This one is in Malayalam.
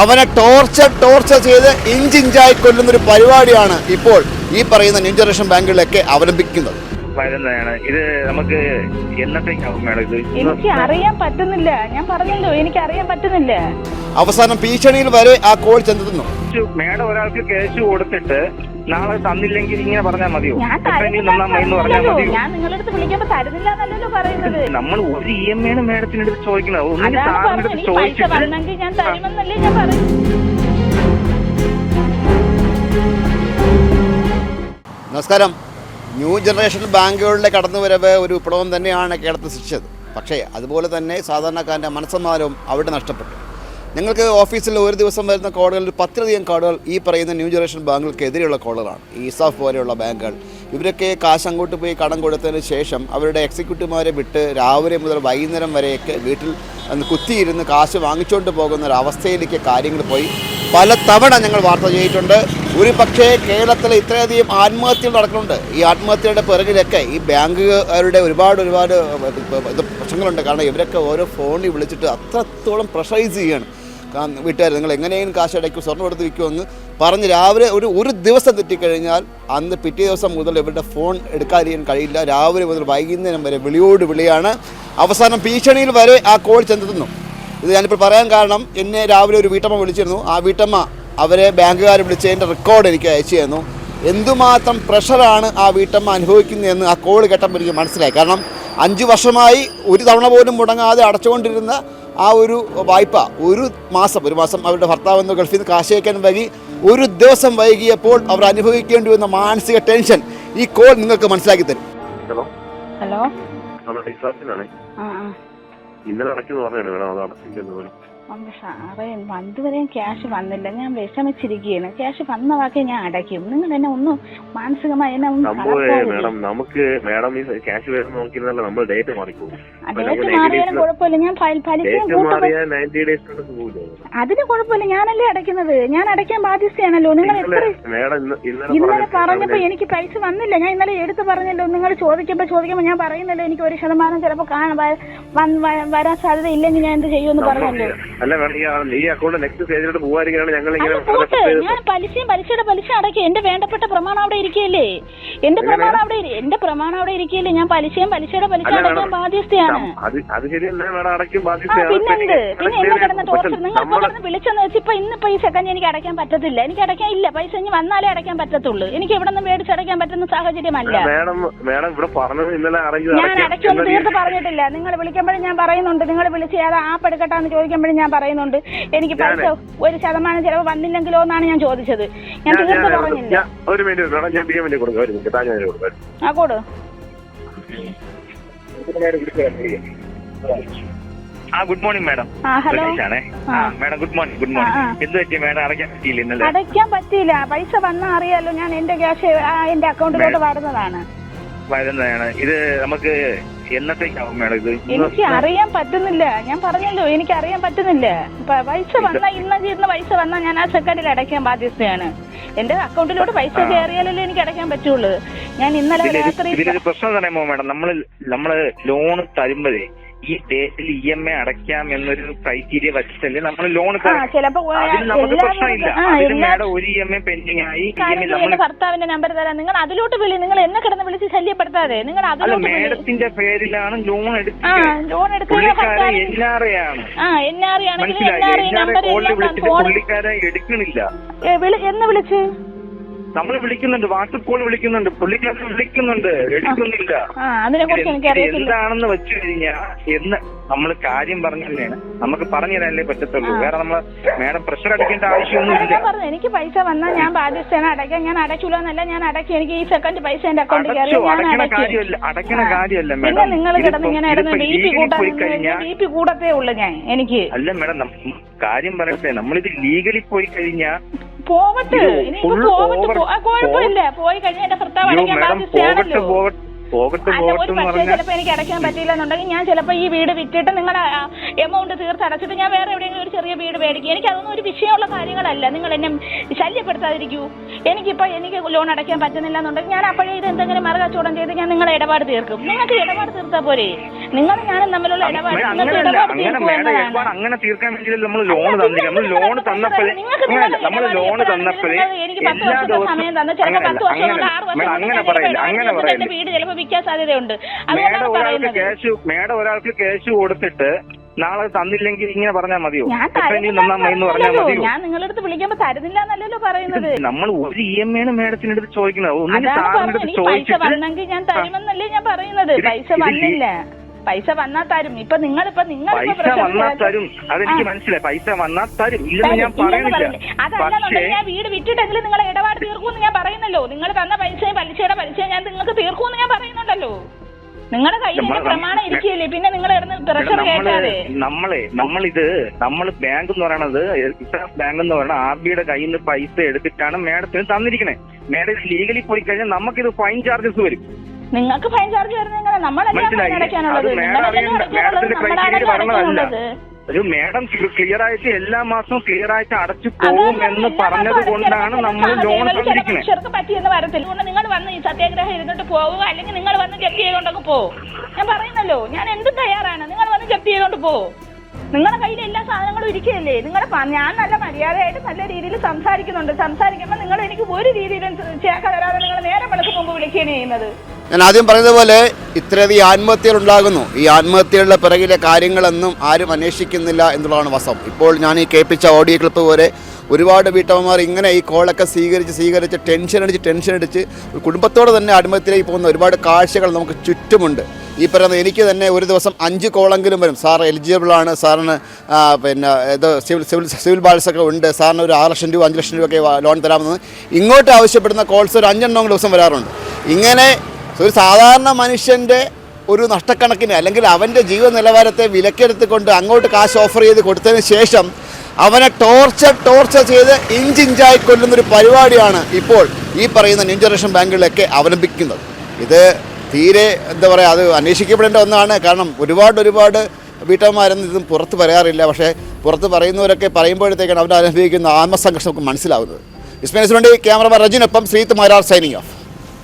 അവനെ ടോർച്ചർ ടോർച്ചർ ചെയ്ത് ഇഞ്ചിഞ്ചായി കൊല്ലുന്ന ഒരു പരിപാടിയാണ് ഇപ്പോൾ ഈ പറയുന്ന ന്യൂ ജനറേഷൻ ബാങ്കുകളിലൊക്കെ അവലംബിക്കുന്നത്. വരുന്നതാണ്. ഇത് നമുക്ക് എന്നത്തേക്കാവും മേഡം ഇത്? എനിക്ക് അറിയാൻ പറ്റുന്നില്ല. ഞാൻ പറഞ്ഞല്ലോ എനിക്ക് അറിയാൻ പറ്റുന്നില്ല. അവസാനം ഭീഷണിയിൽ വരെ ആ കോൾ ചെന്നെത്തുന്നു മേഡം ഒരാൾക്ക് കേസ് കൊടുത്തിട്ട് നാളെ തന്നില്ലെങ്കിൽ ഇങ്ങനെ പറഞ്ഞാൽ മതിയോ? ഞാൻ എപ്പോഴെങ്കിലും തരുന്നില്ല തന്നാൽ എന്ന് പറഞ്ഞാൽ എന്നല്ലല്ലോ. മതിയോ? ഞാൻ നിങ്ങളുടെ അടുത്ത് വിളിക്കുമ്പോ തരുന്നില്ല എന്നല്ലല്ലോ പറയുന്നത്. നമ്മൾ ഒരു ഇ എം ഐ മേഡത്തിന്റെ അടുത്ത് ചോദിക്കുന്നത്. ഒന്നിന് അതാണ് സാറിന്റെ പറഞ്ഞത്. അടുത്ത് എനിക്ക് പൈസ ചോദിച്ചിട്ട് വന്നെങ്കിൽ ഞാൻ തരുമെന്നല്ലേ ഞാൻ പറഞ്ഞു നമസ്കാരം. ന്യൂ ജനറേഷൻ ബാങ്കുകളുടെ കടന്നുവരവ് ഒരു വിപ്ലവം തന്നെയാണ് കേരളത്തിൽ സൃഷ്ടിച്ചത് പക്ഷേ അതുപോലെ തന്നെ സാധാരണക്കാരന്റെ മനസ്സമാനവും അവിടെ നഷ്ടപ്പെട്ടു. ഞങ്ങൾക്ക് ഓഫീസിൽ ഒരു ദിവസം വരുന്ന കോളുകളിൽ പത്തിലധികം കാർഡുകൾ ഈ പറയുന്ന ന്യൂ ജനറേഷൻ ബാങ്കുകൾക്കെതിരെയുള്ള കോളുകളാണ്. ഈസാഫ് പോലെയുള്ള ബാങ്കുകൾ. ഇവരൊക്കെ കാശ് അങ്ങോട്ട് പോയി കടം കൊടുത്തതിന് ശേഷം അവരുടെ എക്സിക്യൂട്ടീവുമാരെ വിട്ട് രാവിലെ മുതൽ വൈകുന്നേരം വരെയൊക്കെ വീട്ടിൽ കുത്തിയിരുന്ന് കാശ് വാങ്ങിച്ചുകൊണ്ട് പോകുന്ന ഒരു അവസ്ഥയിലേക്ക് കാര്യങ്ങൾ പോയി. പല തവണ ഞങ്ങൾ വാർത്ത ചെയ്തിട്ടുണ്ട്. ഒരു പക്ഷേ കേരളത്തിൽ ഇത്രയധികം ആത്മഹത്യകൾ നടക്കുന്നുണ്ട്. ഈ ആത്മഹത്യയുടെ പിറകിലൊക്കെ ഈ ബാങ്കുകാരുടെ ഒരുപാട് ഒരുപാട് പ്രശ്നങ്ങളുണ്ട്. കാരണം ഇവരൊക്കെ ഓരോ ഫോണിൽ വിളിച്ചിട്ട് അത്രത്തോളം പ്രഷറൈസ് ചെയ്യാണ് കാരണം വീട്ടുകാർ നിങ്ങൾ എങ്ങനെയും കാശ് അടയ്ക്കും സ്വർണം എടുത്ത് വിൽക്കുമെന്ന് പറഞ്ഞ് രാവിലെ ഒരു ഒരു ദിവസം തെറ്റിക്കഴിഞ്ഞാൽ അന്ന് പിറ്റേ ദിവസം മുതൽ ഇവരുടെ ഫോൺ എടുക്കാതിരിക്കാൻ കഴിയില്ല. രാവിലെ മുതൽ വൈകുന്നേരം വരെ വിളിയോട് വിളിയാണ്. അവസാനം ഭീഷണിയിൽ വരെ ആ കോൾ ചെന്നെത്തുന്നു. ഇത് ഞാനിപ്പോൾ പറയാൻ കാരണം എന്നെ രാവിലെ ഒരു വീട്ടമ്മ വിളിച്ചിരുന്നു. ആ വീട്ടമ്മ അവരെ ബാങ്കുകാർ വിളിച്ചതിന്റെ റെക്കോർഡ് എനിക്ക് അയച്ചു തന്നു. എന്തുമാത്രം പ്രഷറാണ് ആ വീട്ടമ്മ അനുഭവിക്കുന്നതെന്ന് ആ കോൾ കേട്ടപ്പോൾ എനിക്ക് മനസ്സിലായി. കാരണം അഞ്ച് വർഷമായി ഒരു തവണ പോലും മുടങ്ങാതെ അടച്ചുകൊണ്ടിരുന്ന ആ ഒരു വായ്പ ഒരു മാസം ഒരു മാസം അവരുടെ ഭർത്താവ് എന്ന് ഗൾഫിൽ നിന്ന് കാശ് അയക്കാൻ വൈകി ഒരു ദിവസം വൈകിയപ്പോൾ അവർ അനുഭവിക്കേണ്ടി വന്ന മാനസിക ടെൻഷൻ ഈ കോൾ നിങ്ങൾക്ക് മനസ്സിലാക്കി തരും. ഹലോ? ഹലോ? ഇന്നലെ അടയ്ക്കുന്നു പറഞ്ഞു മേഡം? അത് സാറേ വന്നുവരെയും ക്യാഷ് വന്നില്ല. ഞാൻ വിഷമിച്ചിരിക്കുകയാണ്. ക്യാഷ് വന്ന വാക്കേ ഞാൻ അടയ്ക്കും. നിങ്ങൾ എന്നെ ഒന്നും മാനസികമായി എന്നെ ഒന്നും മാഡം നമുക്ക് മാഡം ഈ ക്യാഷ് വരുന്ന നോക്കിയിരുന്നല്ല നമ്മൾ ഡേറ്റ് മാറിപ്പോകും. ആ, ഡേറ്റ് മാറിയാലും കുഴപ്പമില്ല. ഞാൻ അതിന് കുഴപ്പമില്ല. ഞാനല്ലേ അടയ്ക്കുന്നത്. ഞാൻ അടയ്ക്കാൻ ബാധ്യസ്ഥയാണല്ലോ. നിങ്ങൾ എത്ര ഇന്നലെ പറഞ്ഞപ്പോ എനിക്ക് പൈസ വന്നില്ല. ഞാൻ ഇന്നലെ എടുത്ത് പറഞ്ഞല്ലോ. നിങ്ങൾ ചോദിക്കുമ്പോ ചോദിക്കുമ്പോ ഞാൻ പറയുന്നല്ലോ. എനിക്ക് ഒരു ശതമാനം ചിലപ്പോ കാണാൻ വരാൻ സാധ്യത ഇല്ലെങ്കിൽ ഞാൻ എന്ത് ചെയ്യുമെന്ന് പറഞ്ഞല്ലോ. അല്ല വേണം ഈ ആ- ഈ അക്കൗണ്ട് നെക്സ്റ്റ് സ്റ്റേജിലോട്ട് പോകാതിരിക്കുകയാണ് ഞങ്ങൾ ഇങ്ങനെ അത് പോട്ടെ. ഞാൻ പലിശയും പലിശയുടെ പലിശ അടയ്ക്കും എന്റെ വേണ്ടപ്പെട്ട പ്രമാണം അവിടെ ഇരിക്കുകയല്ലേ? എന്റെ പ്രമാണം അവിടെ ഇരി- എന്റെ പ്രമാണം അവിടെ ഇരിക്കുകയല്ലേ? ഞാൻ പലിശയും പലിശയുടെ പലിശ അല്ല, അടയ്ക്കാൻ മേഡം. ബാധ്യസ്ഥയാണ്. അത് അത് ശരി തന്നെ മേഡം അടയ്ക്കും ആ ബാധ്യതയാണ് പിന്നെന്ത് പിന്നെ എന്നെ കിടന്ന ടോർച്ചർ നിങ്ങൾ ഇപ്പൊ നമ്മൾ കിടന്ന് വിളിച്ചെന്ന് വെച്ച് ഇപ്പൊ ഇന്ന് പൈസ ഒക്കെ എനിക്ക് അടയ്ക്കാൻ പറ്റത്തില്ല. എനിക്ക് അടയ്ക്കാൻ ഇല്ല. പൈസ ഇനി വന്നാലേ അടയ്ക്കാൻ പറ്റത്തുള്ളൂ. എനിക്ക് ഇവിടെ നിന്ന് മേടിച്ചടയ്ക്കാൻ പറ്റുന്ന സാഹചര്യമല്ല. മേഡം മേഡം ഇവിടെ പറഞ്ഞത് ഇന്നലെ അറേഞ്ച് ഞാൻ അടയ്ക്കൊന്നും തീർത്ത് പറഞ്ഞിട്ടില്ല. നിങ്ങൾ വിളിക്കുമ്പോഴും ഞാൻ പറയുന്നുണ്ട്. നിങ്ങൾ വിളിച്ച് ഏതാ ആപ്പ് എടുക്കട്ടാന്ന് ചോദിക്കുമ്പോഴും ഞാൻ പറയുന്നുണ്ട്. എനിക്ക് പൈസ ഒരു ശതമാനം ചിലവ് വന്നില്ലെങ്കിലോ എന്നാണ് ഞാൻ ചോദിച്ചത്. ഞാൻ തീർത്ത് പറഞ്ഞില്ല? ഒരു മിനിറ്റ് മേഡം ഞാൻ ബി എമ്മിന്റെ കൊടുക്കാം ഒരു മിനിറ്റ്. കൊടുക്കാം ആ കൂട്. ആ good morning madam madam good morning good. Morning എന്ത് പറ്റി മാഡം അടയ്ക്കാൻ പറ്റിയില്ല ഇന്നലെ? അടയ്ക്കാൻ പറ്റിയില്ല. പൈസ വന്നാ അറിയാലോ. ഞാൻ എന്റെ ക്യാഷ് എന്റെ അക്കൗണ്ടിലോട്ട് വരുന്നതാണ്. വരുന്നതാണ്. ഇത് നമുക്ക് എന്നത്തേക്കാവും മേഡം ഇത്? ഇന്ന് എനിക്ക് അറിയാൻ പറ്റുന്നില്ല. ഞാൻ പറഞ്ഞല്ലോ എനിക്ക് അറിയാൻ പറ്റുന്നില്ല. പ- പൈസ വന്നാ ഇന്ന ചെയ്യുന്ന പൈസ വന്നാ ഞാൻ ആ സെക്കൻഡിൽ അടയ്ക്കാൻ ബാധ്യസ്ഥയാണ്. എന്റെ അക്കൗണ്ടിലോട്ട് പൈസ. കയറിയാലല്ലേ എനിക്ക് അടയ്ക്കാൻ പറ്റുള്ളൂ. ഞാൻ ഇന്നലെ ഇതിലൊരു- രാത്രി ഇതിലൊരു പ്രശ്നം എന്ന് മാഡം? നമ്മൾ നമ്മൾ ലോൺ തരുമ്പോഴേ ഈ ഡേറ്റിൽ ഇ എം ഐ അടയ്ക്കാം എന്നൊരു ക്രൈറ്റീരിയ വെച്ചിട്ടല്ലേ നമ്മൾ ലോൺ അതിൽ നമുക്ക് പ്രശ്നമില്ല. ഒരു ഇ എം ഐ പെൻഡിങ് ആയി. എം നമ്മൾ എന്റെ ഭർത്താവിന്റെ നമ്പർ തരാം. നിങ്ങൾ അതിലോട്ട് വിളി. നിങ്ങൾ എന്നെ കിടന്ന് വിളിച്ച് ശല്യപ്പെടുത്താതെ. നിങ്ങൾ അതിലോട്ട് മാഡത്തിന്റെ പേരിലാണ് ലോൺ എടുത്തത്. ലോൺ എടുക്കുന്ന പുള്ളിക്കാരൻ ഭർത്താവിന് എൻ ആർ ഐ ആണ്. ആ എൻ ആർ ഐ ആണെങ്കിൽ N R I N R I number കോളിൽ എല്ലാം വിളിച്ചിട്ട് ഫോൺ പുള്ളിക്കാരെ എടുക്കണില്ല. എന്ന് വിളിച്ച്? നമ്മൾ വിളിക്കുന്നുണ്ട് വാട്സപ്പ് കോൾ വിളിക്കുന്നുണ്ട് പുള്ളിക്കാരൻ വിളിക്കുന്നുണ്ട് എടുക്കുന്നില്ല. എന്താണെന്ന് വെച്ചു കഴിഞ്ഞാൽ എന്ന് നമ്മൾ കാര്യം പറഞ്ഞല്ലേ നമുക്ക് പറഞ്ഞു തരാനല്ലേ പറ്റത്തുള്ളൂ. വേറെ നമ്മൾ മേഡം പ്രഷർ അടിക്കേണ്ട ആവശ്യമൊന്നുമില്ല പറഞ്ഞു എനിക്ക് പൈസ വന്നാൽ ഞാൻ ബാധ്യസ്ഥയാണ് അടയ്ക്കാൻ ഞാൻ അടയ്ക്കൂല എന്നല്ല ഞാൻ അടയ്ക്കും എനിക്ക് ഈ സെക്കൻഡ് പൈസ എന്റെ അക്കൗണ്ടിൽ അടയ്ക്കണ കാര്യമല്ല പിന്നെ മാഡം. നിങ്ങൾ കിടന്ന് ഇങ്ങനെ കിടന്ന് ബി പി കൂട്ടാൻ പോയി ബി പി കൂടത്തേ ഉള്ളു ഞാൻ എനിക്ക്. അല്ല മേഡം കാര്യം പറയട്ടെ. നമ്മളിത് ലീഗലി പോയി കഴിഞ്ഞാൽ പോവട്ടെ. കുഴപ്പമില്ല. പോയി കഴിഞ്ഞാൽ എന്റെ ഭർത്താവ് അടയ്ക്കാൻ ബാധ്യസ്ഥയാണല്ലോ. പോകട്ടെ പോകട്ടെ അല്ല ഒരു പക്ഷേ ചിലപ്പോ എനിക്ക് അടയ്ക്കാൻ പറ്റിയില്ല എന്നുണ്ടെങ്കിൽ ഞാൻ ചിലപ്പോ ഈ വീട് വിറ്റിട്ട് നിങ്ങളുടെ എമൗണ്ട് തീർത്തടച്ചിട്ട് ഞാൻ വേറെ എവിടെയെങ്കിലും ഒരു ചെറിയ വീട് മേടിക്കും. എനിക്ക് അതൊന്നും ഒരു വിഷയമുള്ള കാര്യങ്ങളല്ല. നിങ്ങൾ എന്നെ ശല്യപ്പെടുത്താതിരിക്കൂ. എനിക്കിപ്പോൾ എനിക്ക് ലോൺ അടയ്ക്കാൻ പറ്റുന്നില്ല എന്നുണ്ടെങ്കിൽ ഞാൻ അപ്പോഴേ ഇത് എന്തെങ്കിലും മറുകച്ചവടം ചെയ്ത് ഞാൻ നിങ്ങളെ ഇടപാട് തീർക്കും. നിങ്ങൾക്ക് ഇടപാട് തീർത്താൽ പോരെ. നിങ്ങൾ ഞാനും തമ്മിലുള്ള ഇടപാട് നിങ്ങൾക്ക് അങ്ങനെ തീർക്കാൻ നമ്മൾ ലോൺ തന്നില്ല നമ്മൾ ലോൺ തന്നപ്പോഴേ നമ്മൾ ലോൺ തന്നപ്പോഴേ എനിക്ക് പത്ത് വർഷത്തെ സമയം തന്നു. ചിലപ്പോൾ പത്ത് വർഷം കൊണ്ട് ആറ് വർഷം പറയില്ല. അങ്ങനെ പറയില്ല. വീട് ചിലപ്പോൾ വിൽക്കാൻ സാധ്യതയുണ്ട്. മേഡം ഒരാൾക്ക് പറയുന്നത്. ക്യാഷ് മേഡം ഒരാൾക്ക് ക്യാഷ് കൊടുത്തിട്ട് നാളെ തന്നില്ലെങ്കിൽ ഇങ്ങനെ പറഞ്ഞാൽ മതിയോ? ഞാൻ തരുന്നില്ല ഞാൻ നിങ്ങളുടെ അടുത്ത് വിളിക്കുമ്പോ തരുന്നില്ല എന്നല്ലല്ലോ പറയുന്നത്. നമ്മൾ ഒരു ഇ എം ആണ് മേഡത്തിന്റെ അടുത്ത് ചോദിക്കുന്നത്. പറഞ്ഞത്. പൈസ വന്നെങ്കിൽ ഞാൻ തരുമെന്നല്ലേ ഞാൻ പറയുന്നത്. പൈസ വന്നില്ല. പൈസ വന്നാ തരും. ഇപ്പൊ നിങ്ങൾ ഇപ്പൊ നിങ്ങൾ പൈസ വന്നാ തരും. അതെനിക്ക് മനസ്സിലായി. പൈസ വന്നാ തരും. ഇല്ലെന്ന് ഞാൻ പറയുന്നില്ല. അതല്ലാന്നുണ്ടെങ്കിൽ ഞാൻ വീട് വിറ്റിട്ടെങ്കിലും നിങ്ങളെ ഇടപാട് തീർക്കുമെന്ന് ഞാൻ പറയുന്നല്ലോ. നിങ്ങൾ തന്ന പൈസയും പലിശയുടെ പലിശയും ഞാൻ നിങ്ങൾക്ക് തീർക്കുമെന്ന് ഞാൻ പറയുന്നുണ്ടല്ലോ. നിങ്ങളുടെ കയ്യിൽ പ്രമാണം ഇരിക്കുകയല്ലേ? പിന്നെ നിങ്ങൾ പ്രഷർ നമ്മൾ കേട്ടാതെ നമ്മളെ നമ്മളിത് നമ്മൾ ബാങ്ക് എന്ന് പറയണത് ബാങ്ക് എന്ന് പറയുന്നത് ആർ ബിയുടെ കയ്യിൽ നിന്ന് പൈസ എടുത്തിട്ടാണ് മേഡത്തിന് തന്നിരിക്കണേ. മേഡം ലീഗലി പോയി കഴിഞ്ഞാൽ നമുക്കിത് ഫൈൻ ചാർജസ് വരും. നിങ്ങൾക്ക് ഫൈൻ ചാർജ് വരുന്നത് നമ്മളല്ലേ അടയ്ക്കാനുള്ളത് നിങ്ങളല്ലേ അടയ്ക്കാനുള്ളത് നമ്മളാണല്ലോ അടയ്ക്കാനുള്ളത് ഒരു മേഡം ക്ലിയർ ആയിട്ട് എല്ലാ മാസവും ക്ലിയർ ആയിട്ട് അടച്ചു പോകും എന്ന് പറഞ്ഞത് കൊണ്ടാണ് നമ്മൾ ലോൺ തന്നിരിക്കുന്നത് മനുഷ്യർക്ക് പറ്റിയെന്ന് വരത്തില്ല. നിങ്ങൾ വന്ന് ഈ സത്യാഗ്രഹം ഇരുന്നിട്ട് പോവുക. അല്ലെങ്കിൽ നിങ്ങൾ വന്ന് ജപ്തി ചെയ്തുകൊണ്ടൊക്കെ പോ. ഞാൻ പറയുന്നല്ലോ ഞാൻ എന്തും തയ്യാറാണ്. നിങ്ങൾ വന്ന് ജപ്തി ചെയ്തോണ്ട് പോ. നിങ്ങളുടെ കയ്യിൽ എല്ലാ സാധനങ്ങളും ഇരിക്കുകയല്ലേ? നിങ്ങളുടെ ഞാൻ നല്ല മര്യാദയായിട്ട് നല്ല രീതിയിൽ സംസാരിക്കുന്നുണ്ട്. സംസാരിക്കുമ്പോൾ നിങ്ങൾ എനിക്ക് ഒരു രീതിയിലും ചേക്ക വരാതെ നിങ്ങൾ നേരെ വെളുക്ക് മുമ്പ് വിളിക്കുകയാണ് ചെയ്യുന്നത്. ഞാൻ ആദ്യം പറഞ്ഞതുപോലെ ഇത്രയധികം ആത്മഹത്യകൾ ഉണ്ടാകുന്നു. ഈ ആത്മഹത്യകളുടെ പിറകിലെ കാര്യങ്ങളൊന്നും ആരും അന്വേഷിക്കുന്നില്ല എന്നുള്ളതാണ് വസം ഇപ്പോൾ ഞാൻ ഈ കേൾപ്പിച്ച ഓഡിയോ ക്ലിപ്പ് പോലെ ഒരുപാട് വീട്ടമ്മമാർ ഇങ്ങനെ ഈ കോളൊക്കെ സ്വീകരിച്ച് സ്വീകരിച്ച് ടെൻഷൻ അടിച്ച് ടെൻഷൻ അടിച്ച് കുടുംബത്തോടെ തന്നെ ആത്മഹത്യയിലേക്ക് പോകുന്ന ഒരുപാട് കാഴ്ചകൾ നമുക്ക് ചുറ്റുമുണ്ട്. ഈ പറയുന്ന എനിക്ക് തന്നെ ഒരു ദിവസം അഞ്ച് കോളെങ്കിലും വരും. സാർ എലിജിബിൾ ആണ്. സാറിന് പിന്നെ ഇത് സിവിൽ സിവിൽ സിവിൽ ബാൾസൊക്കെ ഉണ്ട്. സാറിന് ഒരു ആറ് ലക്ഷം രൂപ അഞ്ച് ലക്ഷം രൂപയൊക്കെ ലോൺ തരാമെന്ന് ഇങ്ങോട്ട് ആവശ്യപ്പെടുന്ന കോൾസ് ഒരു അഞ്ചെണ്ണം ദിവസം വരാറുണ്ട്. ഇങ്ങനെ ഒരു സാധാരണ മനുഷ്യന്റെ ഒരു നഷ്ടക്കണക്കിന് അല്ലെങ്കിൽ അവന്റെ ജീവ നിലവാരത്തെ വിലക്കെടുത്തുകൊണ്ട് അങ്ങോട്ട് കാശ് ഓഫർ ചെയ്ത് കൊടുത്തതിന് ശേഷം അവനെ ടോർച്ചർ ടോർച്ചർ ചെയ്ത് ഇഞ്ചിഞ്ചായി കൊല്ലുന്നൊരു പരിപാടിയാണ് ഇപ്പോൾ ഈ പറയുന്ന ന്യൂ ജനറേഷൻ ബാങ്കുകളിലൊക്കെ അവലംബിക്കുന്നത്. ഇത് തീരെ എന്താ പറയുക അത് അന്വേഷിക്കപ്പെടേണ്ട ഒന്നാണ്. കാരണം ഒരുപാട് ഒരുപാട് വീട്ടമ്മമാരൊന്നും ഇതും പുറത്ത് പറയാറില്ല. പക്ഷേ പുറത്ത് പറയുന്നവരൊക്കെ പറയുമ്പോഴത്തേക്കാണ് അവർ അനുഭവിക്കുന്ന ആത്മസംഘർഷം നമുക്ക് മനസ്സിലാവുന്നത്. ഇസ്മേസ് വേണ്ടി ക്യാമറമാൻ റജിനൊപ്പം ശ്രീത്ത് മാരാർ സൈനിങ് ഓഫ്